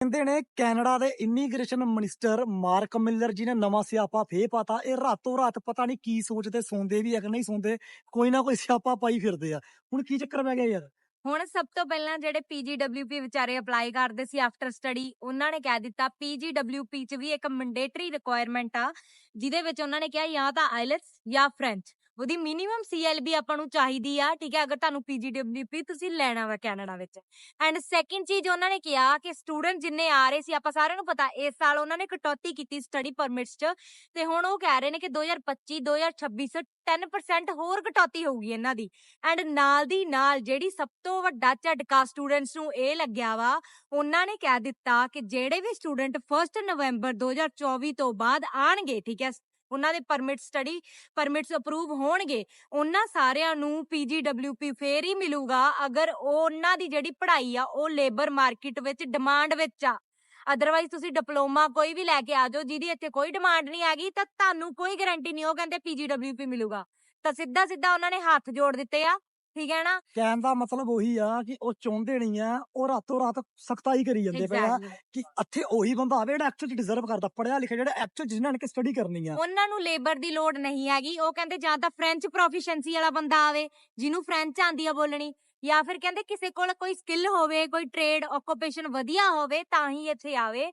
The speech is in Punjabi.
ਕਹਿੰਦੇ ਨੇ ਕੈਨੇਡਾ ਦੇ ਇਮੀਗ੍ਰੇਸ਼ਨ ਮਿਨਿਸਟਰ ਮਾਰਕ ਮਿਲਰ ਜੀ ਨੇ ਨਵਾਂ ਸਿਆਪਾ ਫੇ ਪਾਤਾ। ਇਹ ਰਾਤੋਂ ਰਾਤ ਪਤਾ ਨਹੀਂ ਕੀ ਸੋਚਦੇ, ਸੌਂਦੇ ਵੀ ਆ ਕਿ ਨਹੀਂ ਸੌਂਦੇ, ਕੋਈ ਨਾ ਕੋਈ ਸਿਆਪਾ ਪਾਈ ਫਿਰਦੇ ਆ। ਹੁਣ ਕੀ ਚੱਕਰ ਪੈ ਗਿਆ ਯਾਰ? ਹੁਣ ਸਭ ਤੋਂ ਪਹਿਲਾਂ ਜਿਹੜੇ ਪੀਜੀਡਬਲਯੂਪੀ ਵਿਚਾਰੇ ਅਪਲਾਈ ਕਰਦੇ ਸੀ ਆਫਟਰ ਸਟੱਡੀ ਉਹਨਾਂ ਨੇ ਕਹਿ ਦਿੱਤਾ ਪੀਜੀਡਬਲਯੂਪੀ ਚ ਵੀ ਇੱਕ ਮੈਂਡੇਟਰੀ ਰਿਕੁਆਇਰਮੈਂਟ ਆ, ਜਿਹਦੇ ਵਿੱਚ ਉਹਨਾਂ ਨੇ ਕਿਹਾ ਜਾਂ ਤਾਂ ਆਈਲਟਸ ਜਾਂ ਫ੍ਰੈਂਚ ਉਹਦੀ ਮਿਨੀਮਮ ਸੀਐਲਬੀ ਆਪਾਂ ਨੂੰ ਚਾਹੀਦੀ ਆ, ਠੀਕ ਹੈ, ਅਗਰ ਤੁਹਾਨੂੰ ਪੀਜੀਡਬਲਯੂਪੀ ਤੁਸੀਂ ਲੈਣਾ ਵਾ ਕੈਨੇਡਾ ਵਿੱਚ। ਐਂਡ ਸੈਕਿੰਡ ਚੀਜ਼ ਉਹਨਾਂ ਨੇ ਕਿਹਾ ਕਿ ਸਟੂਡੈਂਟ ਜਿੰਨੇ ਆ ਰਹੇ ਸੀ, ਆਪਾਂ ਸਾਰਿਆਂ ਨੂੰ ਪਤਾ, ਇਸ ਸਾਲ ਉਹਨਾਂ ਨੇ ਕਟੌਤੀ ਕੀਤੀ ਸਟੱਡੀ ਪਰਮਿਟਸ 'ਚ। ਤੇ ਹੁਣ ਉਹ ਕਹਿ ਰਹੇ ਨੇ ਕਿ 2025 2026 'ਚ 10% ਹੋਰ ਕਟੌਤੀ ਹੋਊਗੀ ਇਹਨਾਂ ਦੀ। ਐਂਡ ਨਾਲ ਦੀ ਨਾਲ ਜਿਹੜੀ ਸਭ ਤੋਂ ਵੱਡਾ ਝਟਕਾ ਸਟੂਡੈਂਟਸ ਨੂੰ ਇਹ ਲੱਗਿਆ ਵਾ, ਉਹਨਾਂ ਨੇ ਕਹਿ ਦਿੱਤਾ ਕਿ ਜਿਹੜੇ ਵੀ ਸਟੂਡੈਂਟ 1 ਨਵੰਬਰ 2024 ਤੋਂ ਬਾਅਦ ਆਣਗੇ ਠੀਕ ਹੈ ਉਹਨਾਂ ਦੇ ਪਰਮਿਟ ਸਟੱਡੀ ਪਰਮਿਟਸ ਅਪਰੂਵ ਹੋਣਗੇ, ਉਹਨਾਂ ਸਾਰਿਆਂ ਨੂੰ ਪੀਜੀਡਬਲਯੂਪੀ ਫੇਰ ਹੀ ਮਿਲੂਗਾ, ਅਗਰ ਉਹਨਾਂ ਦੀ ਜਿਹੜੀ ਪੜ੍ਹਾਈ ਆ, ਉਹ ਲੇਬਰ ਮਾਰਕੀਟ ਵਿੱਚ ਡਿਮਾਂਡ ਵਿੱਚ ਆ। ਅਦਰਵਾਈਜ਼ ਤੁਸੀਂ ਡਿਪਲੋਮਾ ਕੋਈ ਵੀ ਲੈ ਕੇ ਆ ਜਾਓ, ਜਿਹਦੀ ਇੱਥੇ ਕੋਈ ਡਿਮਾਂਡ ਨਹੀਂ ਹੈਗੀ, ਤਾਂ ਤੁਹਾਨੂੰ ਕੋਈ ਗਾਰੰਟੀ ਨਹੀਂ, ਉਹ ਕਹਿੰਦੇ ਪੀਜੀਡਬਲਯੂਪੀ ਮਿਲੂਗਾ। ਤਾਂ ਸਿੱਧਾ ਸਿੱਧਾ ਉਹਨਾਂ ਨੇ ਹੱਥ ਜੋੜ ਦਿੱਤੇ ਆ। ਠੀਕ ਹੈ ਨਾ? ਕਹਿਣ ਦਾ ਮਤਲਬ ਉਹੀ ਆ ਕਿ ਉਹ ਚਾਹੁੰਦੇ ਨਹੀਂ ਆ ਉਹ ਰਾਤੋਂ ਰਾਤ ਸਖਤਾਈ ਕਰੀ ਜਾਂਦੇ ਪਏ ਆ Exactly. ਕਿ ਇੱਥੇ ਉਹੀ ਬੰਦਾ ਆਵੇ ਜਿਹੜਾ ਐਕਚੁਅਲ ਡਿਜ਼ਰਵ ਕਰਦਾ ਪੜਿਆ ਲਿਖਿਆ ਜਿਹੜਾ ਐਕਚੁਅਲ ਜਿਨ੍ਹਾਂ ਨੇ ਕਿ ਸਟੱਡੀ ਕਰਨੀ ਆ। ਉਹਨਾਂ ਨੂੰ ਲੇਬਰ ਦੀ ਲੋੜ ਨਹੀਂ ਹੈਗੀ। ਉਹ ਕਹਿੰਦੇ ਜਾਂ ਤਾਂ ਫ੍ਰੈਂਚ ਪ੍ਰੋਫੀਸ਼ੀਐਂਸੀ ਵਾਲਾ ਬੰਦਾ ਆਵੇ ਜਿਹਨੂੰ ਫ੍ਰੈਂਚ ਆਂਦੀ ਆ ਬੋਲਣੀ ਜਾਂ ਫਿਰ ਕਹਿੰਦੇ ਕਿਸੇ ਕੋਲ ਕੋਈ ਸਕਿੱਲ ਹੋਵੇ ਕੋਈ ਟ੍ਰੇਡ ਆਕੂਪੇਸ਼ਨ ਵਧੀਆ ਹੋਵੇ ਤਾਂ ਹੀ ਇੱਥੇ ਆਵੇ।